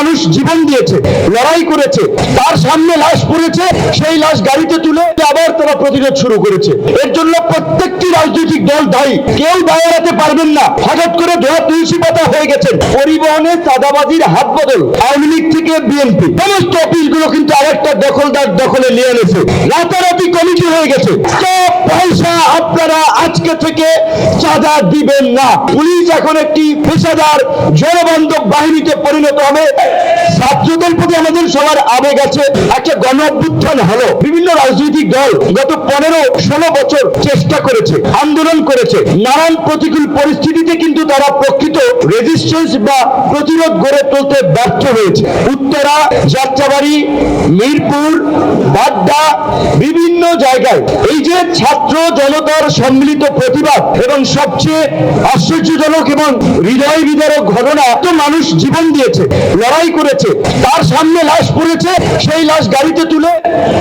মানুষ জীবন দিয়েছে, লড়াই করেছে, তার সামনে লাশ পড়েছে, সেই লাশ গাড়িতে তুলে আবার তারা প্রতিরোধ শুরু করেছে। এর জন্য রাজনৈতিক দল দায়ী। কেউ দায় এড়াতে পারবেন না। হঠাৎ করে ধোয়া তুলসী পাতা হয়ে গেছেন পরিবহনে চাঁদাবাজির হাত বদল আওয়ামী লীগ থেকে বিএনপি। সমস্ত অফিসগুলো কিন্তু আরেকটা দখলদার দখলে নিয়ে এনেছে। রাতারাতি কমিটি হয়ে গেছে। সব পয়সা আপনারা আজকে থেকে চাঁদা দিবেন না। পুলিশ এখন একটি পেশাদার জনবান্ধব বাহিনীতে পরিণত হবে। ছাত্রদের প্রতি আমাদের সবার আবেগ আছে। একটা গণ অভ্যুত্থান হলো। বিভিন্ন রাজনৈতিক দল গত পনেরো, ষোলো বছর চেষ্টা করেছে, আন্দোলন করেছে। নানান প্রতিকূল পরিস্থিতিতে কিন্তু তারা প্রকৃত রেজিস্ট্যান্স বা প্রতিরোধ গড়ে তুলতে ব্যর্থ হয়েছে। উত্তরা, যাত্রাবাড়ি, মিরপুর, বাড্ডা, বিভিন্ন জায়গায় এই যে ছাত্র জনতার সম্মিলিত প্রতিবাদ এবং সবচেয়ে আশ্চর্যজনক এবং হৃদয় বিদারক ঘটনা, এত মানুষ জীবন দিয়েছে, লড়াই করেছে তার সামনে লাশ পড়েছে, সেই লাশ গাড়িতে তুলে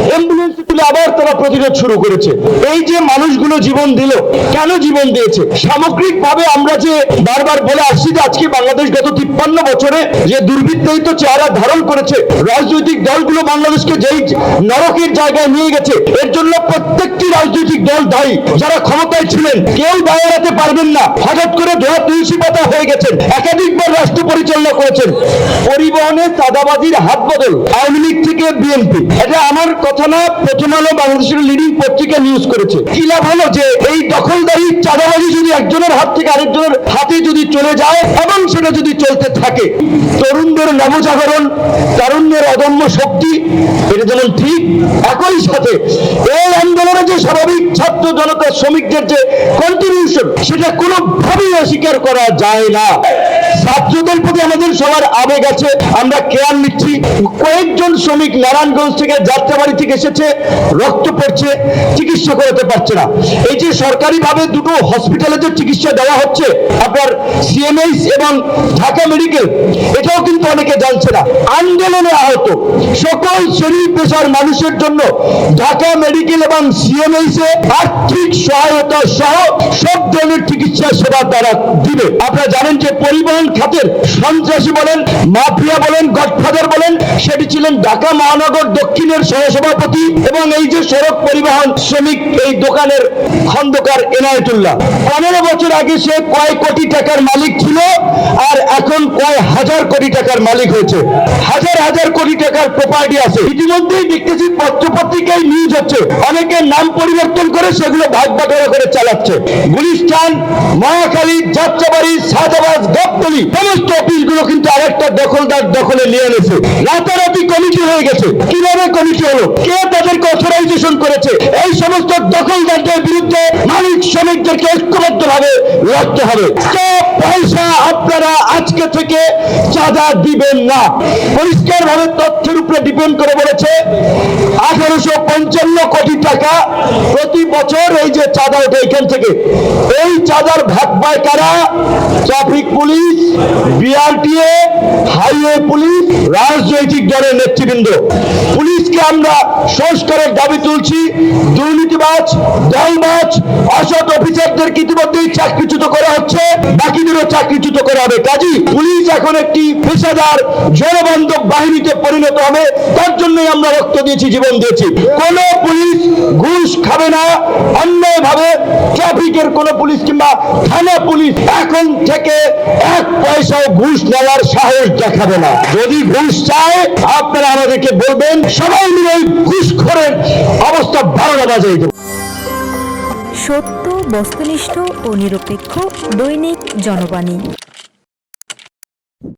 অ্যাম্বুলেন্সে তুলে আবার তারা প্রতিরোধ শুরু করেছে। এই যে মানুষগুলো জীবন দিল, কেন জীবন দিয়েছে? সামগ্রিক ভাবে আমরা যে বারবার বলে আসছি যে আজকে বাংলাদেশ গত তিপ্পান্ন বছরে যে দুর্বৃত্তায়িত চেহারা ধারণ করেছে, রাজনৈতিক দলগুলো বাংলাদেশকে যেই নরকের জায়গায় নিয়ে গেছে, এর জন্য প্রত্যেকটি রাজনৈতিক দল দায়ী। যারা ক্ষমতায় ছিলেন, কেউ দায় পারবেন না। হঠাৎ করে ধোয়া তুলসী পাতা হয়ে গেছেন। একাধিকবার রাষ্ট্র পরিচালনা করেছেন। পরিবহনে চাঁদাবাজির হাত বদল। আওয়ামী লীগ থেকে বিএনপি। এটা আমার কথা না প্রথম আলো বাংলাদেশের লিডিং পত্রিকা নিউজ করেছে। কি লাভ হলো যে এই দখলদারি চাঁদাবাজি যদি একজনের হাত থেকে আরেকজনের হাতে যদি চলে যায় এবং সেটা যদি চলতে থাকে? তরুণদের নবজাগরণ তারুণ্যের অদম্য শক্তি এটা যেমন ঠিক একই সাথে এই আন্দোলনে যে স্বাভাবিক ছাত্র জনতা শ্রমিকদের যে কন্ট্রিবিউশন সেটা কোনোভাবেই অস্বীকার করা যায় না। ছাত্রদের প্রতি আমাদের সবার আবেগ আছে। আমরা কেয়ার নিচ্ছি। কয়েকজন শ্রমিক নারায়ণগঞ্জ থেকে যাত্রাবাড়ি থেকে এসেছে, রক্ত পড়ছে, চিকিৎসা করাতে পারছে না। এই যে সরকারিভাবে দুটো হসপিটালে যে চিকিৎসা দেওয়া হচ্ছে, আপনার সিএমএইচ এবং ঢাকা মেডিকেল এটাও কিন্তু অনেকে জানছে না। আন্দোলনে আহত। সকল শ্রেণি পেশার মানুষের জন্য ঢাকা মেডিকেল এবং সিএমএইচ এ আর্থিক সহায়তা সহ সব ধরনের চিকিৎসা সেবা তারা দিবে। আপনারা জানেন যে পরিবহন খাতের সন্ত্রাসী বলেন মাফিয়া বলেন গডফাদার বলেন সেটি ছিলেন ঢাকা মহানগর দক্ষিণের সহসভাপতি এবং এই যে সড়ক পরিবহন শ্রমিক এই দোকানের খন্দকার এনায়েতুল্লাহ। পনেরো বছর আগে সে কয় কোটি টাকার মালিক ছিল আর এখন কয় হাজার কোটি টাকার মালিক হয়েছে। হাজার হাজার কোটি টাকার প্রপার্টি আছে। ইতিমধ্যেই দেখতেছি পত্রপত্রিকায় নিউজ হচ্ছে। অনেকে নাম পরিবর্তন করে সেগুলো ভাগ বাটোয়ারা করে চালাচ্ছে। গুলিস্তান, মহাখালী, যাত্রাবাড়ি সাজাবাজ গাবতলি, সমস্ত অফিসগুলো কিন্তু আরেকটা দখলদার দখলে নিয়ে এনেছে। রাতারাতি কমিটি হয়ে গেছে। কীভাবে কমিটি হলো? কে তাদেরকে অথরাইজেশন করেছে? এই সমস্ত দখলদারদের বিরুদ্ধে মালিক শ্রমিকদেরকে ঐক্যবদ্ধ ভাবে লড়তে হবে। পয়সা আপনারা আজকে থেকে চাঁদা দিবেন না। পরিষ্কার ভাবে তথ্যের উপরে ডিপেন্ড করে বলেছে আঠারোশো পঞ্চান্ন কোটি টাকা প্রতি বছর এই যে চাঁদা ওঠে এখান থেকে। এই চাঁদার ভাগ পায় কারা? Traffic police BRTA highway police, রাজনৈতিক দলের নেতৃবৃন্দ। পুলিশকে আমরা সংস্কারের দাবি তুলছি। দুর্নীতিবাজ, দলবাজ, অসৎ অফিসারদেরকে ইতিমধ্যেই চাকরিচ্যুত করা হচ্ছে। বাকিদেরও চাকরিচ্যুত করা হবে। কাজী, পুলিশ এখন একটি পেশাদার জনবান্ধব বাহিনীতে পরিণত হবে। তার জন্যই আমরা রক্ত দিয়েছি জীবন দিয়েছি কোন পুলিশ ঘুষ খাবে না অন্যায় ভাবে ট্রাফিকের কোন পুলিশ কিংবা থানা পুলিশ এখন থেকে এক পয়সাও ঘুষ নেওয়ার সাহস দেখাবে না। যদি ঘুষ চায়, আপনারা আমাদেরকে বলবেন, সবাই মিলে ঘুষখোরের অবস্থা বারোটা বাজাই দেবো। সত্য, বস্তুনিষ্ঠ ও নিরপেক্ষ দৈনিক জনবাণী।